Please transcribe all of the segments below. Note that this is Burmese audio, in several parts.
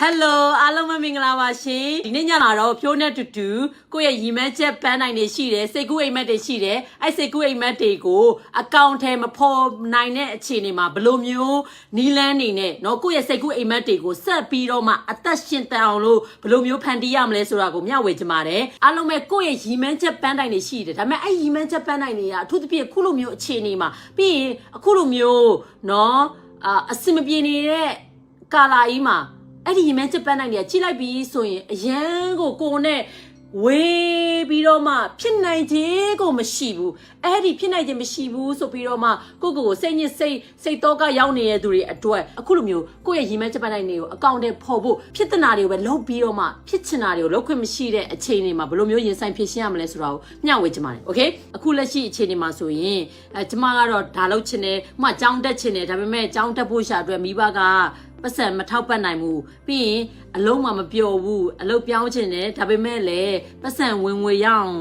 ဟယ်လိုအားလုံးပဲမင်္ဂလာပါရှင်ဒီနေ့ညလာတော့ဖြိုးနဲ့တူတူကိုယ့်ရဲ့ရီမန်းချက်ပန်းနိုင်တွေရှိတယ်စိတ်ကူးအိမ်မက်တွေရှိတယ်အဲ့စိတ်ကူးအိမ်မက်တွေကိုအကောင့်ထဲမဖော်နိုင်တဲ့အခြေအနေမှာဘယ်လိုမျိုးနီးလန်းနေနဲ့เนาะကိုယ့်ရဲ့စိတ်ကူးအိမ်မက်တွေကိုဆက်ပြီးတော့မှအသက်ရှင်တန်အောင်လို့ဘယ်လိုမျိုးဖန်တီးရမလဲဆိုတာကိုမျှဝေချင်ပါတယ်အားလုံးပဲကိုယ့်ရဲ့ရီမန်းချက်ပန်းနိုင်တွေရှိတယ်ဒါပေမဲ့အဲ့ရီမန်းချက်ပန်းနိုင်တွေကအထူးသဖြင့်အခုလိုမျိုးအခြေအနေမှာပြီးရင်အခုလိုမျိုးเนาะအာအစင်မပြေနေတဲ့ကာလာကြီးမှာ အဲ့ဒီရင်မဲချက်ပန်းနိုင်တွေကကြီးလိုက်ပြီးဆိုရင်အရန်ကိုကိုယ်နဲ့ဝေးပြီးတော့မှဖြစ်နိုင်ခြင်းကိုမရှိဘူးအဲ့ဒီဖြစ်နိုင်ခြင်းမရှိဘူးဆိုပြီးတော့မှကိုယ့်ကိုယ်ကိုစိတ်ညစ်စိတ်စိတ်တော့ကရောက်နေတဲ့သူတွေအတွက်အခုလိုမျိုးကိုယ့်ရဲ့ရင်မဲချက်ပန်းနိုင်တွေကိုအကောင့်ထဲပေါ်ဖို့ဖြစ်တဲ့နာတွေကိုပဲလုပ်ပြီးတော့မှဖြစ်ချင်တာတွေကိုလုပ်ခွင့်မရှိတဲ့အချိန်တွေမှာဘယ်လိုမျိုးရင်ဆိုင်ဖြစ်ရှင်းရမလဲဆိုတာကိုမျှဝေချင်ပါတယ်โอเคအခုလက်ရှိအခြေအနေမှာဆိုရင်အဲကျမကတော့ဒါလုပ်ချင်တယ်ဥပမာကြောင်းတက်ချင်တယ်ဒါပေမဲ့ကြောင်းတက်ဖို့ရှာအတွက်မိဘက ပတ်စံမထောက်ပတ်နိုင်ဘူးပြီးရင်အလုံးမမပျော်ဘူးအလုပ်ပြောင်းချင်တယ်ဒါပေမဲ့လည်းပတ်စံဝင်ငွေရအောင်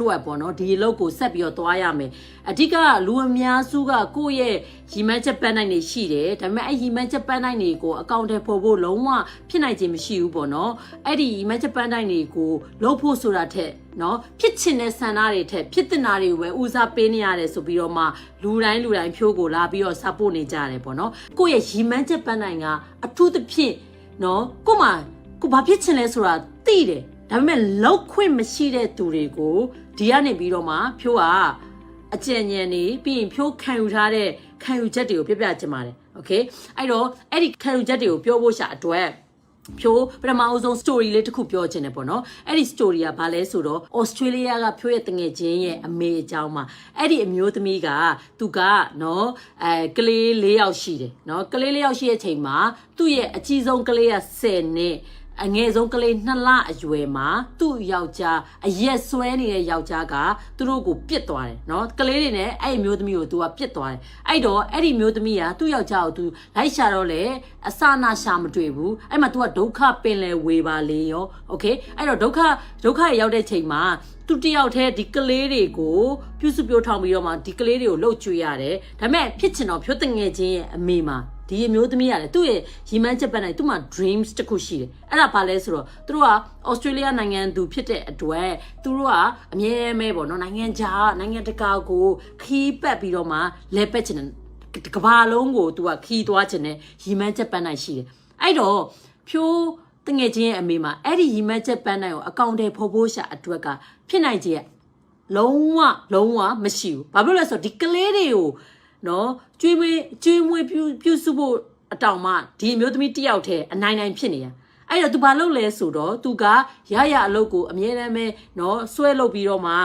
အတွက်ပေါ့နော်ဒီအလုပ်ကိုဆက်ပြီးတော့သွားရမယ်အဓိကလူအများစုကကိုယ့်ရဲ့ရီမန်းချက်ပန်းနိုင်နေရှိတယ်ဒါပေမဲ့အဲ့ရီမန်းချက်ပန်းနိုင်တွေကိုအကောင့်ထဲပေါ်ဖို့လုံးဝဖြစ်နိုင်ခြင်းမရှိဘူးပေါ့နော်အဲ့ဒီရီမန်းချက်ပန်းနိုင်တွေကိုလုပ်ဖို့ဆိုတာထက်နော်ဖြစ်ချင်တဲ့ဆန္ဒတွေထက်ဖြစ်တဲ့နာတွေကိုပဲဦးစားပေးနေရတယ်ဆိုပြီးတော့မှလူတိုင်းလူတိုင်းဖြိုးကိုလာပြီးတော့ support နေကြတယ်ပေါ့နော်ကိုယ့်ရဲ့ရီမန်းချက်ပန်းနိုင်ကအထူးသဖြင့်နော်ကို့မှာကိုဘာဖြစ်ချင်လဲဆိုတာသိတယ် ဒါပေမဲ့လောက်ခွင့်မရှိတဲ့သူတွေကိုဒီကနေပြီးတော့မှဖြိုးကအကြံဉာဏ်နေပြီးရင်ဖြိုးခံယူထားတဲ့ခံယူချက်တွေကိုပြပြချင်ပါတယ်โอเคအဲ့တော့အဲ့ဒီခံယူချက်တွေကိုပြောဖို့ရှာအတွက် ဖြိုးပထမအဆုံး story လေးတစ်ခုပြောချင်တယ်ပေါ့နော်အဲ့ဒီ story ကဘာလဲဆိုတော့ Australia ကဖြိုးရဲ့တငယ်ချင်းရဲ့အမေအကြောင်းမှာအဲ့ဒီအမျိုးသမီးကသူကနော်အဲကလေး၄ယောက်ရှိတယ်နော်ကလေး၄ယောက်ရှိတဲ့အချိန်မှာသူ့ရဲ့အကြီးဆုံးကလေးက10နှစ် အငယ်ဆုံးကလေး2လအရွယ်မှာသူ့ယောက်ျားအရက်ဆွဲနေတဲ့ယောက်ျားကသူတို့ကိုပြစ်သွားတယ်နော်ကလေးတွေနဲ့အဲ့ဒီမျိုးသမီးကိုသူကပြစ်သွားတယ်အဲ့တော့အဲ့ဒီမျိုးသမီးကသူ့ယောက်ျားကိုသူလိုက်ရှာတော့လေအစနာရှာမတွေ့ဘူးအဲ့မှာသူကဒုက္ခပင်လဲဝေပါလေရောโอเคအဲ့တော့ဒုက္ခဒုက္ခရောက်တဲ့ချိန်မှာသူတယောက်တည်းဒီကလေးတွေကိုပြုစုပြောထောင်ပြီးတော့မှဒီကလေးတွေကိုလှုပ်ကြွေရတယ်ဒါပေမဲ့ဖြစ်ချင်တော့ဖြိုးတငယ်ချင်းရဲ့အမေမှာ ဒီအမျိုးသမီးရတယ်သူ့ရဲ့ရီမန်းချက်ပတ်နိုင်သူ့မှာ dreams တစ်ခုရှိတယ်အဲ့ဒါဘာလဲဆိုတော့သူတို့က Australia နိုင်ငံသူဖြစ်တဲ့အတွက်သူတို့ကအမြဲမဲပေါ့နော်နိုင်ငံခြားနိုင်ငံတကာကိုခီးပတ်ပြီးတော့မှလဲပက်ချင်တယ်ကဘာလုံးကိုသူကခီးသွားချင်တယ်ရီမန်းချက်ပတ်နိုင်ရှိတယ်အဲ့တော့ဖြိုးတငယ်ချင်းရဲ့အမေမှာအဲ့ဒီရီမန်းချက်ပန်းနိုင်ကိုအကောင့်ထဲဖော်ဖို့ရှာအတွက်ကဖြစ်နိုင်ခြင်းလုံးဝလုံးဝမရှိဘူးဘာဖြစ်လို့လဲဆိုတော့ဒီကလေးတွေကို နော်ကျွေးမွေးကျွေးမွေးပြုပြုစုဖို့အတောင်မှဒီအမျိုးသမီးတစ်ယောက်တည်းအနိုင်နိုင်ဖြစ်နေရအဲ့တော့ तू ဘာလုပ်လဲဆိုတော့ तू ကရရအလုပ်ကိုအမြဲတမ်းပဲနော်ဆွဲလုပ်ပြီးတော့မှ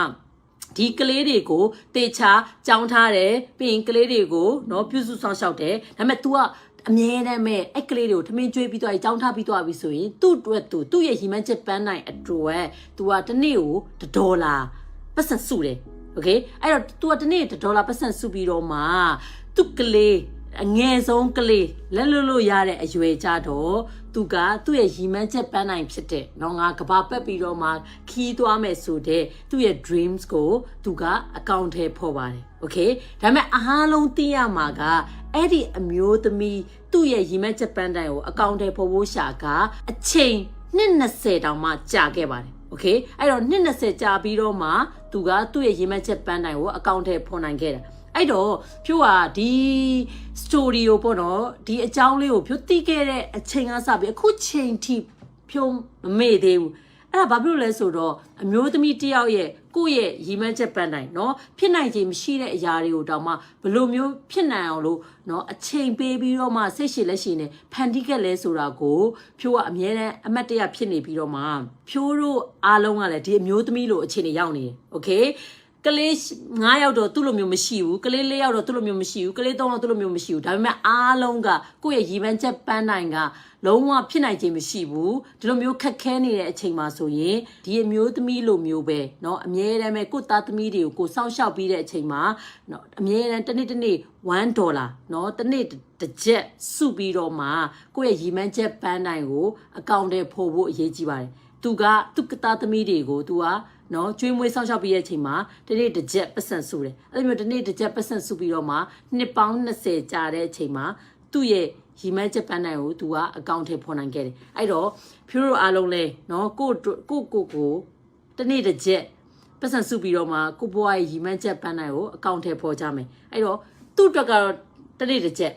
ဒီကလေးတွေကိုတေချာကြောင်းထားတယ်ပြီးရင်ကလေးတွေကိုနော်ပြုစုဆောင်ရှောက်တယ်ဒါပေမဲ့ तू ကအမြဲတမ်းပဲအဲ့ကလေးတွေကိုထမင်းကျွေးပြီးသွားပြီးကြောင်းထားပြီးသွားပြီဆိုရင်သူ့အတွက်သူသူ့ရဲ့ရီမန်းချက်ပန်းနိုင်အတွက် तू ကတစ်နေ့ကို1ဒေါ်လာပတ်စံစုတယ် โอเคအဲ့တော့ तू ကတစ်နေ့1ဒေါ်လာပတ်စံစုပြီးတော့မှသူ့ကလေးအငယ်ဆုံးကလေးလက်လွတ်လို့ရတဲ့အရွယ်ကြတော့သူကသူ့ရဲ့ရီမန်းချက်ပန်းနိုင်ဖြစ်တဲ့နော်ငါကဘာပက်ပြီးတော့မှခီးသွားမယ်ဆိုတဲ့သူ့ရဲ့ dreams ကိုသူကအကောင့်ထဲဖော်ပါတယ်โอเคဒါပေမဲ့အားလုံးသိရမှာကအဲ့ဒီအမျိုးသမီးသူ့ရဲ့ရီမန်းချက်ပန်းတိုင်းကိုအကောင့်ထဲဖော်ဖို့ရှာကအချိန်နှစ်20တောင်မှကြာခဲ့ပါတယ် โอเคအဲ့တော့နှစ်20ကြာပြီးတော့မှသူကသူ့ရဲ့ရီမန်းချက်ပန်းတိုင်းကိုအကောင့်ထဲဖော်နိုင်ခဲ့တာအဲ့တော့ဖြိုးကဒီ story ကိုပေါ့နော်ဒီအကြောင်းလေးကိုဖြိုးသိခဲ့တဲ့အချိန်ကစပြီးအခုချိန်ထိဖြိုးမမေ့သေးဘူး အဲ့ဒါဘာဖြစ်လို့လဲဆိုတော့အမျိုးသမီးတစ်ယောက်ရဲ့ကိုယ့်ရဲ့ရီမန်းချက်ပန်းတိုင်းเนาะဖြစ်နိုင်ခြင်းမရှိတဲ့အရာတွေကိုတောင်မှဘယ်လိုမျိုးဖြစ်နိုင်အောင်လို့เนาะအချိန်ပေးပြီးတော့မှစိတ်ရှည်လက်ရှည်နဲ့ဖန်တီးခဲ့လဲဆိုတာကိုဖြိုးကအမြဲတမ်းအမတ်တရဖြစ်နေပြီးတော့မှဖြိုးတို့အားလုံးကလည်းဒီအမျိုးသမီးလိုအခြေအနေရောက်နေတယ်โอเค ကလေး9ယောက်တော့သူ့လိုမျိုးမရှိဘူးကလေး4ယောက်တော့သူ့လိုမျိုးမရှိဘူးကလေး3ယောက်သူ့လိုမျိုးမရှိဘူးဒါပေမဲ့အားလုံးကကိုယ့်ရဲ့ရီမန်းချက်ပန်းနိုင်ကလုံးဝဖြစ်နိုင်ခြင်းမရှိဘူးဒီလိုမျိုးခက်ခဲနေတဲ့အချိန်မှာဆိုရင်ဒီအမျိုးသမီးလိုမျိုးပဲเนาะအမြဲတမ်းပဲကိုယ့်သားသမီးတွေကိုကိုစောင့်ရှောက်ပြီးတဲ့အချိန်မှာเนาะအမြဲတမ်းတစ်နေ့တစ်နေ့1ဒေါ်လာเนาะတစ်နေ့တစ်ချက်စုပြီးတော့မှကိုယ့်ရဲ့ရီမန်းချက်ပန်းနိုင်ကိုအကောင့်ထဲပို့ဖို့အရေးကြီးပါတယ်သူကသူ့သားသမီးတွေကိုသူက နော်ကျွေးမွေးဆောက်ရှောက်ပြီးရဲ့အချိန်မှာတနေ့တစ်ကြက်ပတ်စံစုတယ်အဲ့လိုမျိုးတနေ့တစ်ကြက်ပတ်စံစုပြီးတော့မှနှစ်ပေါင်း20ကြာတဲ့အချိန်မှာသူ့ရဲ့ရီမန်းချက်ပန်းနိုင်ကို तू ကအကောင့်ထဲဖော်နိုင်ခဲ့တယ်အဲ့တော့ဖြိုးတို့အားလုံးလဲနော်ကိုယ့်အတွက်ကိုယ့်ကိုယ်ကိုတနေ့တစ်ချက်ပတ်စံစုပြီးတော့မှကိုဘွားရဲ့ရီမန်းချက်ပန်းနိုင်ကိုအကောင့်ထဲဖော်ကြမယ်အဲ့တော့သူ့အတွက်ကတော့တနေ့တစ်ချက်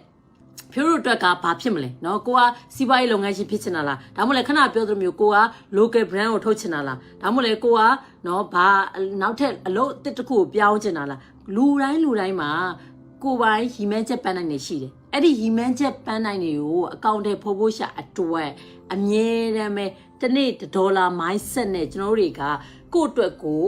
ဖြိုးတို့အတွက်ကဘာဖြစ်မလဲเนาะကိုကစီးပွားရေးလုပ်ငန်းရှင်ဖြစ်ချင်တာလားဒါမှမဟုတ်လေခဏပြောသလိုမျိုးကိုက local brand ကိုထုတ်ချင်တာလားဒါမှမဟုတ်လေကိုကเนาะဘာနောက်ထပ်အလုပ်အသစ်တစ်ခုကိုပြောင်းချင်တာလားလူတိုင်းလူတိုင်းမှာကိုယ်ပိုင်ရီမန်းချက်ပန်းနိုင်နေရှိတယ်အဲ့ဒီရီမန်းချက်ပန်းနိုင်တွေကိုအကောင့်ထဲဖော်ဖို့ရှာအတွက်အမြဲတမ်းပဲတစ်နေ့တစ်ဒေါ်လာ mindset နဲ့ကျွန်တော်တို့တွေကကိုယ့်အတွက်ကို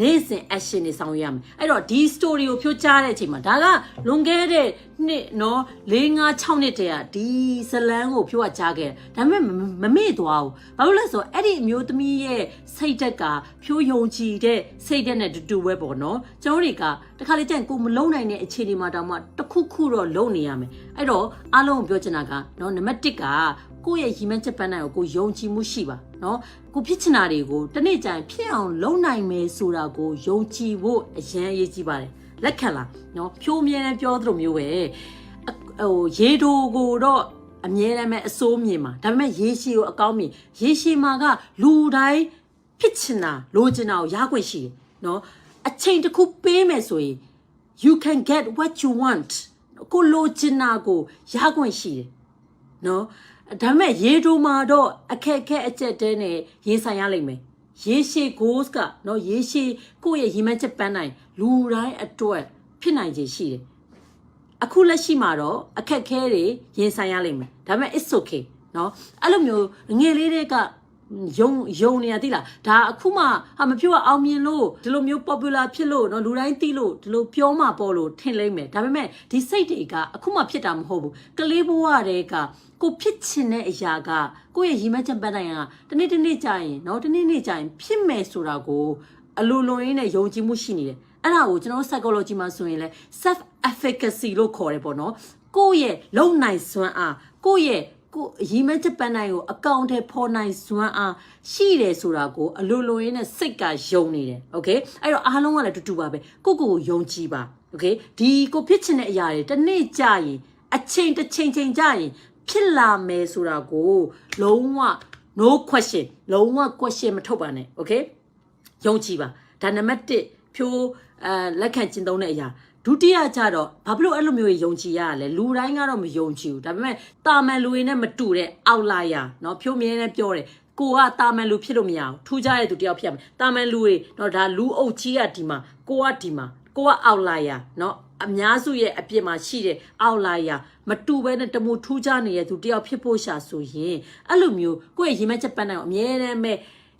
နေ့စဉ် action တွေဆောင်ရွက်ရမယ်အဲ့တော့ဒီ story ကိုဖြိုးချတဲ့အချိန်မှာဒါကလွန်ခဲ့တဲ့ နှစ်နော်၄၅6နှစ်တည်းကဒီဇလန်းကိုဖြိုးကကြားခဲ့ဒါပေမဲ့မမေ့သွားဘူးဘာလို့လဲဆိုတော့အဲ့ဒီအမျိုးသမီးရဲ့စိတ်ဓာတ်ကဖြိုးယုံကြည်တဲ့စိတ်ဓာတ်နဲ့တူတူပဲပေါ့နော်ကျွန်တော်တွေကတခါလေကြံကိုမလုံနိုင်တဲ့အခြေအနေမှာတောင်မှတစ်ခုခုတော့လုံနေရမယ်အဲ့တော့အားလုံးကိုပြောချင်တာကနော်နံပါတ်1ကကိုယ့်ရဲ့ရီမန်းချက်ပန်းနိုင်ကိုကိုယုံကြည်မှုရှိပါနော်ကိုဖြစ်ချင်တာတွေကိုတနေ့ကျရင်ဖြစ်အောင်လုပ်နိုင်မယ်ဆိုတာကိုယုံကြည်ဖို့အရင်အရေးကြီးပါတယ် လက်ခံလားနော်ဖြိုးမြဲတမ်းပြောသလိုမျိုးပဲဟိုရေဒိုကိုတော့အမြဲတမ်းပဲအစိုးမြင်မှာဒါပေမဲ့ရေရှည်ကိုအကောင်းမြင်ရေရှည်မှာကလူတိုင်းဖြစ်ချင်တာလိုချင်တာကိုရခွင့်ရှိတယ်နော်အချိန်တစ်ခုပေးမယ်ဆိုရင် you can get what you want ကိုလိုချင်တာကိုရခွင့်ရှိတယ်နော်ဒါပေမဲ့ရေဒိုမှာတော့အခက်အခဲအကျက်တဲနဲ့ရင်ဆိုင်ရလိမ့်မယ် ရေရှည် goals ကနော်ရေရှည်ကိုယ့်ရဲ့ရီမန်းချက်ပန်းနိုင်လူတိုင်းအတွက်ဖြစ်နိုင်ခြေရှိတယ်အခုလက်ရှိမှာတော့အခက်အခဲတွေရင်ဆိုင်ရလိမ့်မယ်ဒါပေမဲ့ it's okay နော်အဲ့လိုမျိုးငယ်လေးတွေက ယုံယုံနေရသိလားဒါအခုမှဟာမပြောအောင်မြင်လို့ဒီလိုမျိုး popular ဖြစ်လို့เนาะလူတိုင်းသိလို့ဒီလိုပြောမှပေါ်လို့ထင်လိမ့်မယ်ဒါပေမဲ့ဒီစိတ်တွေကအခုမှဖြစ်တာမဟုတ်ဘူးကလေးဘဝတည်းကကိုဖြစ်ချင်တဲ့အရာကကိုယ့်ရဲ့ရီမန်းချက်ပန်းနိုင်ကတနေ့တနေ့ကြာရင်เนาะတနေ့နေ့ကြာရင်ဖြစ်မယ်ဆိုတာကိုအလိုလိုရင်းနဲ့ယုံကြည်မှုရှိနေတယ်အဲ့ဒါကိုကျွန်တော် psychology မှာဆိုရင်လဲ self efficacy လို့ခေါ်တယ်ပေါ့နော်ကိုယ့်ရဲ့လုံနိုင်စွမ်းအားကိုယ့်ရဲ့ ကိုရီမန်းချက်ပန်းနိုင်ကိုအကောင့်ထဲပေါ်နိုင်စွမ်းအားရှိတယ်ဆိုတာကိုအလိုလိုရင်းနဲ့စိတ်ကယုံနေတယ်โอเคအဲ့တော့အားလုံးကလည်းတူတူပါပဲကိုကိုကိုယုံကြည်ပါโอเคဒီကိုဖြစ်ချင်တဲ့အရာတွေတစ်နေ့ကြာရင်အချိန်တစ်ချိန်ချိန်ကြာရင်ဖြစ်လာမယ်ဆိုတာကိုလုံးဝ no question လုံးဝ question မထုတ်ပါနဲ့โอเค ယုံကြည်ပါဒါနံပါတ်1ဖြိုးအဲလက်ခံကျင့်သုံးတဲ့အရာ ဒုတိယကြတော့ဘာဖြစ်လို့အဲ့လိုမျိုးယုံကြည်ရရလဲလူတိုင်းကတော့မယုံကြည်ဘူးဒါပေမဲ့တာမန်လူတွေနဲ့မတူတဲ့အောက်လာယာเนาะဖြိုးမြဲနဲ့ပြောတယ်ကိုကတာမန်လူဖြစ်လို့မရဘူးထူးခြားတဲ့သူတယောက်ဖြစ်ရမယ်တာမန်လူတွေเนาะဒါလူအုပ်ကြီးကဒီမှာကိုကဒီမှာကိုကအောက်လာယာเนาะအများစုရဲ့အပြစ်မှာရှိတဲ့အောက်လာယာမတူဘဲနဲ့တမူထူးခြားနေတဲ့သူတယောက်ဖြစ်ဖို့ရှာဆိုရင်အဲ့လိုမျိုးကိုယ့်ရဲ့ရင်မချက်ပန်းနိုင်အောင်အမြဲတမ်းပဲ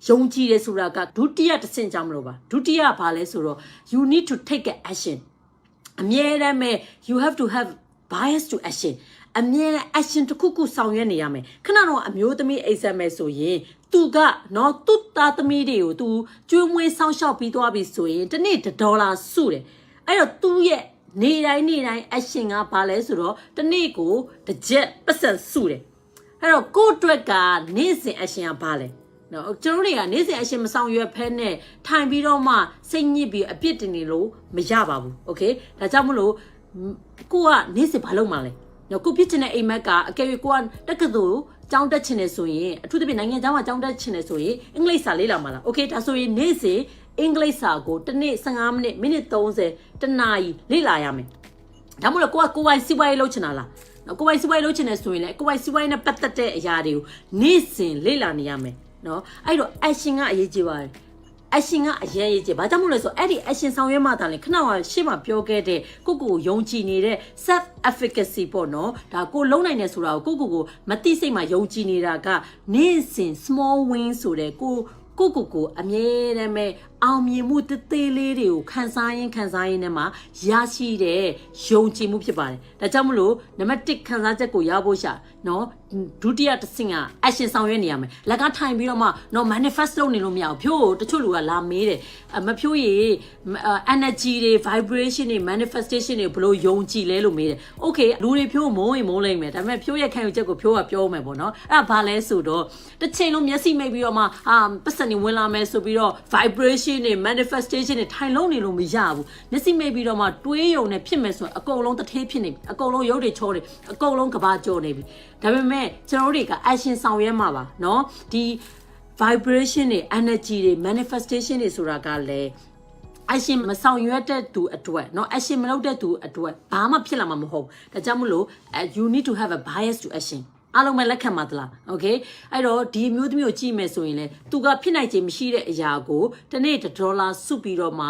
ယုံကြည်တယ်ဆိုတာကဒုတိယတစ်ဆင့်ကြောင့်မလို့ပါဒုတိယဘာလဲဆိုတော့ you need to take an action အမြဲတမ်းပဲ you have to have bias to action အမြဲတမ်း action တစ်ခုခုဆောင်ရွက်နေရမယ်ခဏတော့အမျိုးသမီး exam ဆိုရင်သူကနော်သူ့သားသမီးတွေကို तू ကျွေးမွေးစောင့်ရှောက်ပြီးသွားပြီဆိုရင်တစ်နေ့တစ်ဒေါ်လာစုတယ်အဲ့တော့သူ့ရဲ့နေတိုင်းနေတိုင်း action ကဘာလဲဆိုတော့တစ်နေ့ကိုတစ်ချက်ပတ်စံစုတယ်အဲ့တော့ကိုယ့်အတွက်ကနေ့စဉ် action ကဘာလဲ နော်ကျွန်တော်တွေကနေ့စဉ်အရှင်မဆောင်ရွက်ဖဲနဲ့ထိုင်ပြီးတော့မှစိတ်ညစ်ပြီးအပြစ်တင်နေလို့မရပါဘူးโอเคဒါကြောင့်မလို့ကိုကနေ့စဉ်ဘာလုပ်မှလဲနော်ကိုပြစ်ချင်တဲ့အိမ်မက်ကအကယ်၍ကိုကတက္ကသိုလ်ကျောင်းတက်ချင်တယ်ဆိုရင်အထူးသဖြင့်နိုင်ငံခြားမှာကျောင်းတက်ချင်တယ်ဆိုရင်အင်္ဂလိပ်စာလေ့လာမှာလားโอเคဒါဆိုရင်နေ့စဉ်အင်္ဂလိပ်စာကိုတစ်နေ့15မိနစ်မိနစ်30တနာရီလေ့လာရမယ်ဒါမှမဟုတ်ကိုကကိုယ်ပိုင်စီးပွားရေးလုပ်ချင်တာလားနော်ကိုယ်ပိုင်စီးပွားရေးလုပ်ချင်တယ်ဆိုရင်လည်းကိုယ်ပိုင်စီးပွားရေးနဲ့ပတ်သက်တဲ့အရာတွေကိုနေ့စဉ်လေ့လာနေရမယ် နော်အဲ့တော့ action ကအရေးကြီးပါတယ် action ကအရေးကြီးဘာကြောင့်မို့လဲဆိုအဲ့ဒီ action ဆောင်ရွက်မှသာလေခဏကရှေ့မှာပြောခဲ့တဲ့ကိုကိုကိုယုံကြည်နေတဲ့ self efficacy ပေါ့နော်ဒါကိုလုံနိုင်တယ်ဆိုတာကိုကိုကိုကိုမသိစိတ်မှာယုံကြည်နေတာကနေ့စဉ် small win ဆိုတဲ့ကိုကိုကိုကိုအမြဲတမ်းပဲအောင်မြင်မှုတသေးလေးတွေကိုခန်းစားရင်ခန်းစားရင်နဲ့မှာရရှိတဲ့ယုံကြည်မှုဖြစ်ပါတယ်ဒါကြောင့်မလို့နံပါတ်1ခန်းစားချက်ကိုရဖို့ရှာနော်ဒုတိယတစ်ဆင့်က action ဆောင်ရွက်နေရမယ်လက်ကထိုင်ပြီးတော့မှနော် manifest လုပ်နေလို့မရဘူးဖြို့တချို့လူကလာမေးတယ်အမဖြို့ရေ energy တွေ vibration တွေ manifestation တွေဘယ်လိုယုံကြည်လဲလို့မေးတယ် okay လူတွေဖြို့မုန်းရင်မုန်းလိမ့်မယ်ဒါပေမဲ့ဖြို့ရဲ့ခံယူချက်ကိုဖြို့ကပြောမယ်ပေါ့နော်အဲ့ဒါဘာလဲဆိုတော့တစ်ချိန်လုံးမျက်စိမိတ်ပြီးတော့မှအာပတ်စံနေဝင်လာမယ်ဆိုပြီးတော့ vibration vision တွေ manifestation တွေထိုင်လုံးနေလို့မရဘူးမျက်စိမိတ်ပြီးတော့မှတွေးယုံနဲ့ဖြစ်မယ်ဆိုရင်အကုန်လုံးတစ်ထေးဖြစ်နေပြီအကုန်လုံးရုပ်တွေချောတယ်အကုန်လုံးကဘာကြောနေပြီဒါပေမဲ့ကျွန်တော်တို့တွေက action ဆောင်ရွက်မှာပါเนาะဒီ vibration တွေ energy တွေ manifestation တွေဆိုတာကလည်း action မဆောင်ရွက်တဲ့သူအတွက်เนาะ action မလုပ်တဲ့သူအတွက်ဘာမှဖြစ်လာမှာမဟုတ်ဘူးဒါကြောင့်မလို့ uh, you need to have a bias to action အားလုံးပဲလက်ခံပါသလား okay အဲ့တော့ဒီအမျိုးသမီးကိုကြည့်မယ်ဆိုရင်လေသူကဖြစ်နိုင်ခြင်းမရှိတဲ့အရာကိုတစ်နေ့တစ်ဒေါ်လာစုပြီးတော့မှ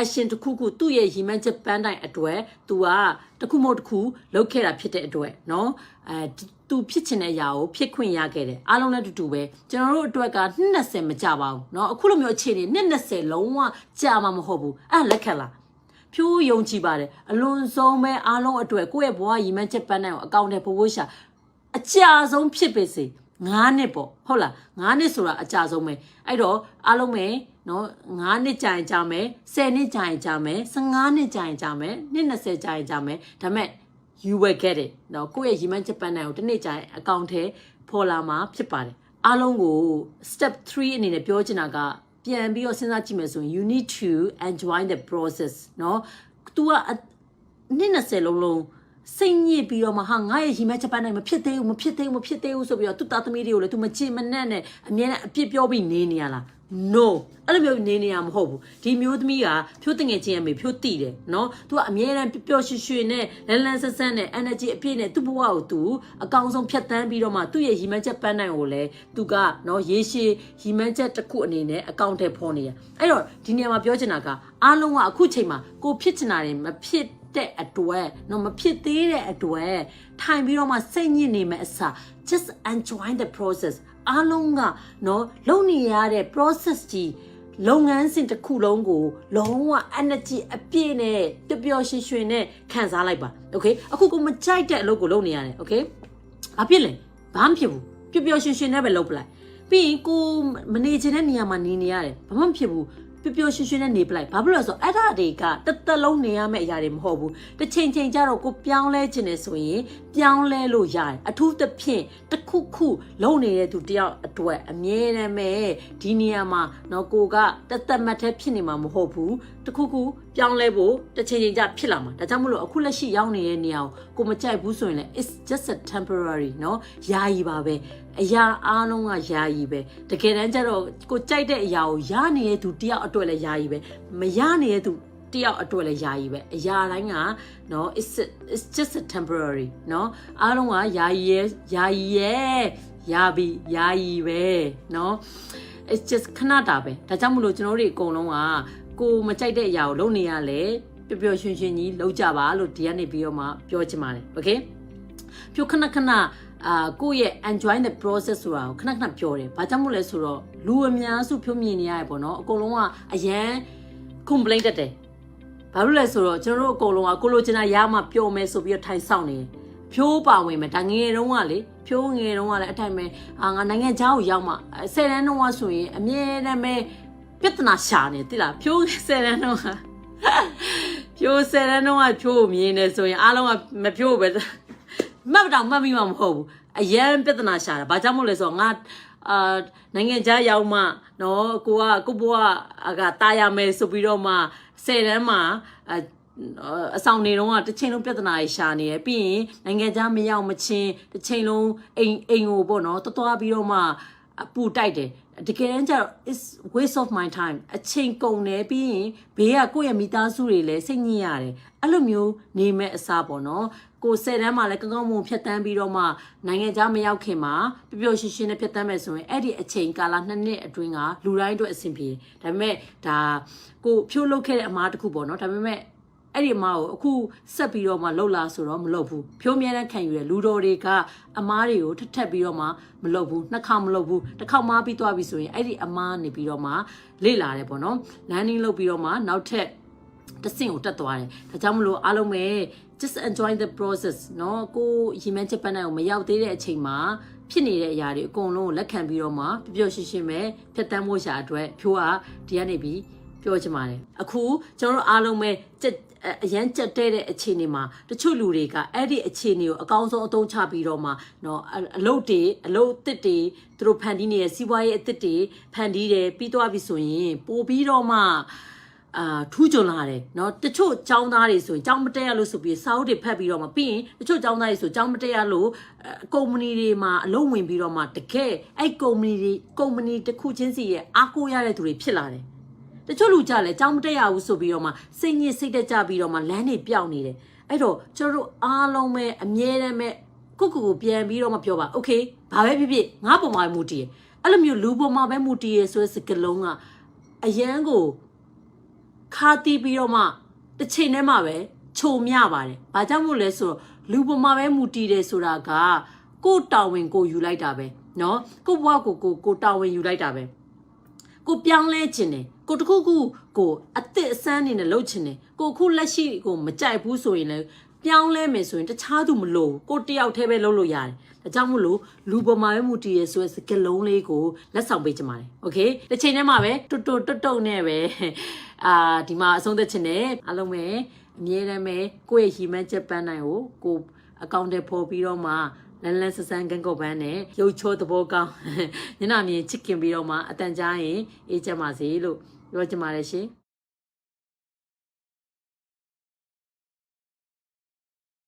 action တစ်ခုခုသူ့ရဲ့ရည်မှန်းချက်ပန်းတိုင်အတွက် तू ကတစ်ခုမဟုတ်တစ်ခုလုပ်ခဲ့တာဖြစ်တဲ့အတွက်เนาะအဲသူဖြစ်ချင်တဲ့အရာကိုဖြစ်ခွင့်ရခဲ့တယ်အားလုံးလည်းအတူတူပဲကျွန်တော်တို့အတွက်က20မကြပါဘူးเนาะအခုလိုမျိုးအခြေအနေ20လုံးဝကြာမှာမဟုတ်ဘူးအဲ့ဒါလက်ခံလား ဖြိုးယုံကြည်ပါတယ်အလွန်ဆုံးပဲအားလုံးအတွက်ကိုယ့်ရဲ့ဘဝရည်မှန်းချက်ပန်းနိုင်ကိုအကောင့်ထဲပို့ဖို့ရှာ အကြာဆုံးဖြစ်ပေစေ9နှစ်ပေါ့ဟုတ်လား9နှစ်ဆိုတာအကြာဆုံးပဲအဲ့တော့အားလုံးပဲနော်9နှစ်ကြာရင်ကြာမယ်10နှစ်ကြာရင်ကြာမယ်15နှစ်ကြာရင်ကြာမယ်နှစ်20ကြာရင်ကြာမယ်ဒါပေမဲ့ you will get it နော်ကိုယ့်ရဲ့ရည်မှန်းချက်ပန်းနိုင်ကိုတစ်နေ့ကြာရင်အကောင့်ထဲပေါ်လာမှာဖြစ်ပါတယ်အားလုံးကို step 3အနေနဲ့ပြောချင်တာက ပြန်ပြီးတော့စဉ်းစားကြည့်မယ်ဆိုရင် you need to enjoy the process เนาะ तू ကအနှစ်20လုံးလုံး စိတ်ညစ်ပြီးတော့မှဟာငါရဲ့ရီမဲဂျပန်နိုင်မဖြစ်သေးဘူးမဖြစ်သေးဘူးမဖြစ်သေးဘူးဆိုပြီးတော့သူ့သားသမီးတွေကိုလည်း तू မကြင်မနဲ့နဲ့အမြဲတမ်းအပြစ်ပြောပြီးနေနေရလား no အဲ့လိုမျိုးနေနေရမဟုတ်ဘူးဒီမျိုးသမီးကဖြိုးတငယ်ချင်းအမေဖြိုးတိတယ်နော် तू ကအမြဲတမ်းပျော်ရွှင်ရွှင်နဲ့လန်းလန်းဆန်းဆန်းနဲ့ energy အပြည့်နဲ့သူ့ဘဝကို तू အကောင်ဆုံးဖြတ်သန်းပြီးတော့မှသူ့ရဲ့ရီမဲချက်ပန်းနိုင်ကိုလည်း तू ကနော်ရေရှည်ရီမဲချက်တစ်ခုအနေနဲ့အကောင့်ထဲဖော်နေရအဲ့တော့ဒီနေရာမှာပြောချင်တာကအားလုံးကအခုချိန်မှာကိုဖြစ်ချင်တာတွေမဖြစ် တဲ့အတွက်တော့မဖြစ်သေးတဲ့အတွက်ထိုင်ပြီးတော့မှစိတ်ညစ်နေမယ်အစား just enjoy the process အားလုံးကနော်လုပ်နေရတဲ့ process ကြီးလုပ်ငန်းစဉ်တစ်ခုလုံးကိုလုံးဝ energy အပြည့်နဲ့ပျော်ပျော်ရွှင်ရွှင်နဲ့ခံစားလိုက်ပါ okay အခုကိုမကြိုက်တဲ့အလုပ်ကိုလုပ်နေရတယ် okay ဘာဖြစ်လဲဘာမှဖြစ်ဘူးပျော်ပျော်ရွှင်ရွှင်နဲ့ပဲလုပ်ပလိုက်ပြီးရင်ကိုမနေချင်တဲ့နေရာမှာနေနေရတယ်ဘာမှမဖြစ်ဘူး ပျော်ပျော်ရွှင်ရွှင်နဲ့နေပလိုက်ဘာဖြစ်လို့လဲဆိုတော့အဲ့ဒါတွေကတစ်သက်လုံးနေရမယ့်အရာတွေမဟုတ်ဘူးတစ်ချိန်ချိန်ကျတော့ကိုပြောင်းလဲခြင်းနေဆိုရင်ပြောင်းလဲလို့ရတယ်အထူးသဖြင့်တစ်ခုခုလုံနေတဲ့သူတယောက်အတွက်အမြဲတမ်းပဲဒီနေရာမှာတော့ကိုကတသက်မှတ်တဲ့ဖြစ်နေမှာမဟုတ်ဘူး တစ်ခုခုပြောင်းလဲဖို့တစ်ချိန်ချိန်ကျဖြစ်လာမှာဒါကြောင့်မလို့အခုလက်ရှိရောက်နေတဲ့နေရာကိုကိုမကြိုက်ဘူးဆိုရင်လည်း it's just a temporary เนาะယာယီပါပဲအရာအားလုံးကယာယီပဲတကယ်တမ်းကျတော့ကိုကြိုက်တဲ့အရာကိုရနေတဲ့သူတယောက်အတွက်လည်းယာယီပဲမရနေတဲ့သူတယောက်အတွက်လည်းယာယီပဲအရာတိုင်းကเนาะ it's a- it's just a temporary เนาะအားလုံးကယာယီရဲ့ယာယီရဲ့ယာဘီယာယီပဲเนาะ it's just ခဏတာပဲဒါကြောင့်မလို့ကျွန်တော်တို့တွေအကုန်လုံးက ကိုမကြိုက်တဲ့အရာကိုလုပ်နေရလေပျော်ပျော်ရွှင်ရွှင်ကြီးလုပ်ကြပါလို့ဒီကနေပြီးတော့မှပြောချင်ပါတယ် okay ဖြိုခဏခဏအာကိုယ့်ရဲ့ enjoy the process ဆိုတာကိုခဏခဏပြောတယ်။ဘာကြောင့်မို့လဲဆိုတော့လူအများစုဖြိုးမြင်နေရတယ်ပေါ့နော်။အကုန်လုံးကအရန် complain တက်တယ်။ဘာလို့လဲဆိုတော့ကျွန်တော်တို့အကုန်လုံးကကိုလိုချင်တာရမှပျော်မယ်ဆိုပြီးတော့ထိုင်ဆောင်နေတယ်။ဖြိုးပါဝင်မယ်ဒါငယ်တုန်းကလေဖြိုးငယ်တုန်းကလည်းအထိုင်မဲ့အာငါနိုင်ငံခြားကိုရောက်မှဆယ်တန်းတုန်းကဆိုရင်အမြဲတမ်းပဲ ပြဿနာရှာနေတိလားဖြိုးဆယ်တန်းတုန်းကဖြိုးဆယ်တန်းတုန်းကဖြိုးကိုမြင်နေဆိုရင်အားလုံးကမဖြိုးပဲမှတ်တော့မှတ်မိမှာမဟုတ်ဘူးအရန်ပြဿနာရှာတာဘာကြောင့်မို့လဲဆိုတော့ငါအာနိုင်ငံခြားရောက်မှနော်ကိုကကိုဘွားကတာယာမယ်ဆိုပြီးတော့မှဆယ်တန်းမှာအအဆောင်နေတော့တစ်ချိန်လုံးပြဿနာတွေရှာနေရပြီးရင်နိုင်ငံခြားမရောက်မချင်းတစ်ချိန်လုံးအိမ်အိမ်ကိုပေါ့နော်တွားပြီးတော့မှအပူတိုက်တယ် တကယ်တမ်းကျတော့ is waste of my time အချိန်ကုန်တယ်ပြီးရင်ဘေးကကိုယ့်ရဲ့မိသားစုတွေလည်းစိတ်ညစ်ရတယ်အဲ့လိုမျိုးနေမဲ့အစားပေါ့နော်ကိုယ်ဆယ်တန်းမှာလည်းကောင်းကောင်းမွန်ဖြတ်တန်းပြီးတော့မှနိုင်ငံခြားမရောက်ခင်မှာပျော်ပျော်ရွှင်ရွှင်နဲ့ဖြတ်တန်းမယ်ဆိုရင်အဲ့ဒီအချိန်ကာလနှစ်နှစ်အတွင်းကလူတိုင်းအတွက်အဆင်ပြေဒါပေမဲ့ဒါကိုဖြိုးလုပ်ခဲ့တဲ့အမားတစ်ခုပေါ့နော်ဒါပေမဲ့ အဲ့ဒီအမားကိုအခုဆက်ပြီးတော့မှလှုပ်လာဆိုတော့မလှုပ်ဘူးဖြိုးမြဲတမ်းခံယူရလူတော်တွေကအမားတွေကိုထက်ထက်ပြီးတော့မှမလှုပ်ဘူးနှစ်ခါမလှုပ်ဘူးတစ်ခေါက်မားပြီးသွားပြီဆိုရင်အဲ့ဒီအမားနေပြီးတော့မှလေ့လာတယ်ပေါ့နော် landing လုပ်ပြီးတော့မှနောက်ထပ် တဆင့်ကိုတက်သွားတယ်ဒါကြောင့်မလို့အားလုံးပဲ just enjoy the process เนาะကိုရီမန်းချက်ပန်းနိုင်ကိုမရောက်သေးတဲ့အချိန်မှာဖြစ်နေတဲ့အရာတွေအကုန်လုံးကိုလက်ခံပြီးတော့မှပျော်ပျော်ရွှင်ရွှင်ပဲဖြတ်တန်းဖို့ရှာအတွက်ဖြိုးကဒီကနေပြီး ပြောချင်ပါတယ်အခုကျွန်တော်တို့အားလုံးပဲကြက် အအရန်ကြက်တဲ့တဲ့အခြေအနေမှာတချို့လူတွေကအဲ့ဒီအခြေအနေကိုအကောင်းဆုံးအသုံးချပြီးတော့မှเนาะအအလုပ်တွေအလုပ်အသစ်တွေသူတို့ဖန်တီးနေတဲ့စီးပွားရေးအသစ်တွေဖန်တီးတယ်ပြီးသွားပြီဆိုရင်ပို့ပြီးတော့မှအာထူးချွန်လာတယ်เนาะတချို့ចောင်းသားတွေဆိုရင်ចောင်းမတက်ရလို့ဆိုပြီးစာအုပ်တွေဖတ်ပြီးတော့မှပြီးရင်တချို့ចောင်းသားတွေဆိုចောင်းမတက်ရလို့အဲကုမ္ပဏီတွေမှာအလုပ်ဝင်ပြီးတော့မှတကယ်အဲ့ကုမ္ပဏီတွေကုမ္ပဏီတစ်ခုချင်းစီရဲ့အားကိုးရတဲ့သူတွေဖြစ်လာတယ် တချို့လူကြလဲကြောင်းမတက်ရဘူးဆိုပြီးတော့မှစိတ်ညစ်စိတ်တက်ကြပြီးတော့မှလမ်းတွေပြောင်းနေတယ်အဲ့တော့ကျွန်တော်တို့အားလုံးပဲအမြဲတမ်းပဲကိုယ့်ကိုယ်ကိုပြန်ပြီးတော့မှပြောပါโอเคဘာပဲဖြစ်ဖြစ်ငါပုံမှာမူတည်ရအဲ့လိုမျိုးလူပုံမှာပဲမူတည်ရဆိုတဲ့စကလုံးကအရန်ကိုခါတီးပြီးတော့မှတစ်ချိန်တည်းမှပဲခြုံမြပါတယ်ဘာကြောင့်မို့လဲဆိုတော့လူပုံမှာပဲမူတည်တယ်ဆိုတာကကိုယ့်တာဝန်ကိုယူလိုက်တာပဲเนาะကိုယ့်ဘဝကိုကိုယ်ကိုယ်တာဝန်ယူလိုက်တာပဲ ကိုပြောင်းလဲခြင်းတယ် ကိုတခုခုကိုအစ်စ်အစမ်းနေနဲ့လှုပ်ချင်တယ်ကိုခုလက်ရှိကိုမကြိုက်ဘူးဆိုရင်လည်းပြောင်းလဲမယ်ဆိုရင်တခြားသူမလို့ကိုတယောက်တည်းပဲလုပ်လို့ရတယ်ဒါကြောင့်မို့လို့လူပေါ်မှာပဲမူတည်ရဆိုတဲ့စကလုံးလေးကိုလက်ဆောင်ပေးချင်ပါတယ်။ Okay တစ်ချိန်တည်းမှာပဲတွတ်တွတ်တွတ်တုတ်နဲ့ပဲအာဒီမှာအဆုံးသက်ချင်တယ်အားလုံးပဲအမြဲတမ်းပဲကိုယ့်ရဲ့ရီမန်းချက်ပန်းနိုင်ကိုကိုအကောင့်တွေပေါ်ပြီးတော့မှလန်လန်ဆဆန်ကန်ကောပန်းနဲ့ရုပ်ချောသဘောကောင်းညနာမြင်ချစ်ခင်ပြီးတော့မှအတန်ကြားရင်အေးချမ်းပါစေလို့ ပြောချင်ပါတယ်ရှင်